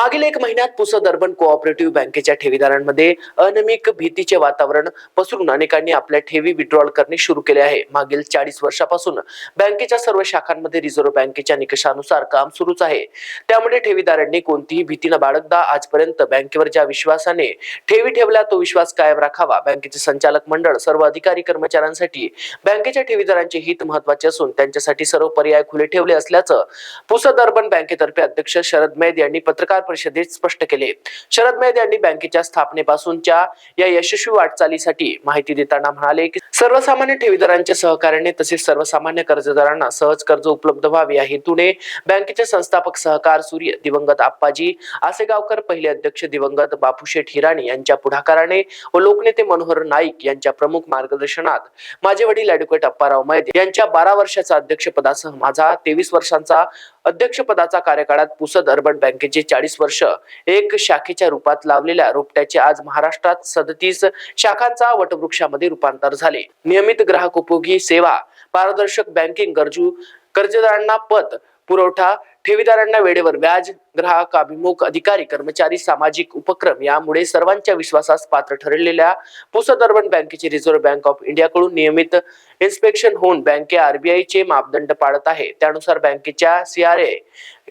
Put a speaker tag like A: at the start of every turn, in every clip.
A: मागील एक महिन्यात पुसद अर्बन कोऑपरेटिव्ह बँकेच्या ठेवीदारांमध्ये अनमिक भीतीचे वातावरण पसरून अनेकांनी आपल्या ठेवी विड्रॉल करणे सुरू केले आहे. मागील चाळीस वर्षापासून बँकेच्या सर्व शाखांमध्ये रिझर्व्ह बँकेच्या निकषानुसार काम सुरूच आहे. त्यामुळे ठेवीदारांनी कोणतीही भीती न बाळगता आजपर्यंत बँकेवर ज्या विश्वासाने ठेवी ठेवल्या तो विश्वास कायम राखावा. बँकेचे संचालक मंडळ सर्व अधिकारी कर्मचाऱ्यांसाठी बँकेच्या ठेवीदारांचे हित महत्त्वाचे असून त्यांच्यासाठी सर्व पर्याय खुले ठेवले असल्याचं पुसद अर्बन बँकेतर्फे अध्यक्ष शरद मैद यांनी पत्रकार परिषदेत स्पष्ट केले. शरद मेहद यांनी बँकेच्या स्थापनेपासूनच्या या यशस्वी वाटचालीसाठी माहिती देताना म्हणाले की सर्वसामान्य ठेवीदारांच्या सहकार्याने तसेच सर्वसामान्य कर्जदारांना सहज कर्ज उपलब्ध व्हावे. या हेतूने बँकेचे संस्थापक सहकार सूर्य दिवंगत आप्पाजी आसेगावकर पहिले अध्यक्ष दिवंगत बापूशेठ हिराणी यांच्या पुढाकाराने व लोकनेते मनोहर नाईक यांच्या प्रमुख मार्गदर्शनात माझे वडील ऍडव्होकेट अप्पाराव मैद यांच्या बारा वर्षाचा अध्यक्षपदासह माझा तेवीस वर्षांचा अध्यक्षपदाचा कार्यकाळात पुसद अर्बन बँकेचे चाळीस वर्ष एक शाखेच्या रूपात लावलेल्या रोपट्याचे आज महाराष्ट्रात सदतीस शाखांचा वटवृक्षामध्ये रूपांतर झाले. नियमित ग्राहक उपयोगी सेवा पारदर्शक बँकिंग गरजू कर्जदारांना पत पुरवठा ठेवीदारांना वेळेवर व्याज ग्राहक अभिमुख अधिकारी कर्मचारी सामाजिक उपक्रम यामुळे सर्वांच्या विश्वासास पात्र ठरलेल्या पुसद अर्बन बँकेचे रिझर्व्ह बँक ऑफ इंडियाकडून नियमित इन्स्पेक्शन होऊन बँके आरबीआय चे मापदंड पाळत आहे. त्यानुसार बँकेच्या सीआरए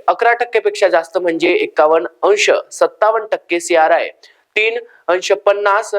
A: अकरा टक्केपेक्षा जास्त म्हणजे एक्कावन्न अंश सत्तावन्न टक्के सीआरआय तीन अंश पन्नास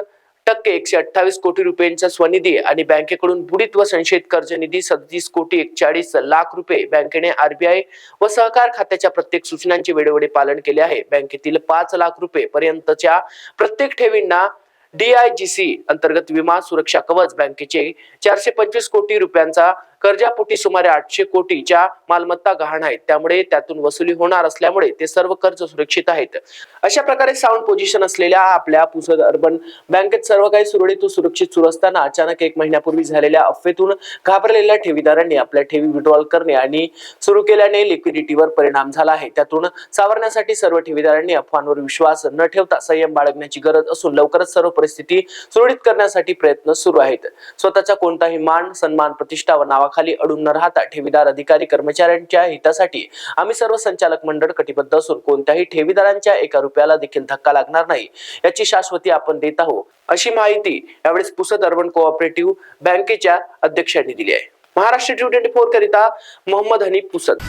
A: टक्के एकशे अठ्ठावीस कोटी रुपयांचा स्वनिधी आणि बँकेकडून बुडीत व संशयित कर्ज निधी सदतीस कोटी एकचाळीस लाख रुपये बँकेने आरबीआय व सहकार खात्याच्या प्रत्येक सूचनांचे वेळोवेळी पालन केले आहे. बँकेतील पाच लाख रुपये पर्यंतच्या प्रत्येक ठेवींना डीआयजीसी अंतर्गत विमा सुरक्षा कवच बँकेचे चारशे पंचवीस कोटी रुपयांचा कर्जापोटी सुमारे आठशे कोटीच्या मालमत्ता गहाण आहेत. त्यामुळे त्यातून वसुली होणार असल्यामुळे ते सर्व कर्ज सुरक्षित आहेत. अशा प्रकारे साऊंड पोझिशन असलेल्या आपल्या पुसद अर्बन बँकेत सर्व काही सुरळीत सुरक्षित सुरू असताना अचानक एक महिन्यापूर्वी झालेल्या अफवेतून घाबरलेल्या ठेवीदारांनी आपल्या ठेवी विड्रॉल करणे आणि सुरू केल्याने लिक्विडिटीवर परिणाम झाला आहे. त्यातून सावरण्यासाठी सर्व ठेवीदारांनी अफवांवर विश्वास न ठेवता संयम बाळगण्याची गरज असून लवकरच सर्व परिस्थिती सुरळीत करण्यासाठी प्रयत्न सुरू आहेत. स्वतःचा कोणताही मान सन्मान प्रतिष्ठा व नावाखाली अडून न राहता ठेवीदार अधिकारी कर्मचाऱ्यांच्या हितासाठी आम्ही सर्व संचालक मंडळ कटिबद्ध असून कोणत्याही ठेवीदारांच्या एका रुपयाला देखील धक्का लागणार नाही याची शाश्वती आपण देत आहोत अशी माहिती यावेळेस पुसद अर्बन कोऑपरेटिव्ह बँकेच्या अध्यक्षांनी दिली आहे. महाराष्ट्र ट्वेंटी फोर करिता मोहम्मद हनी पुसद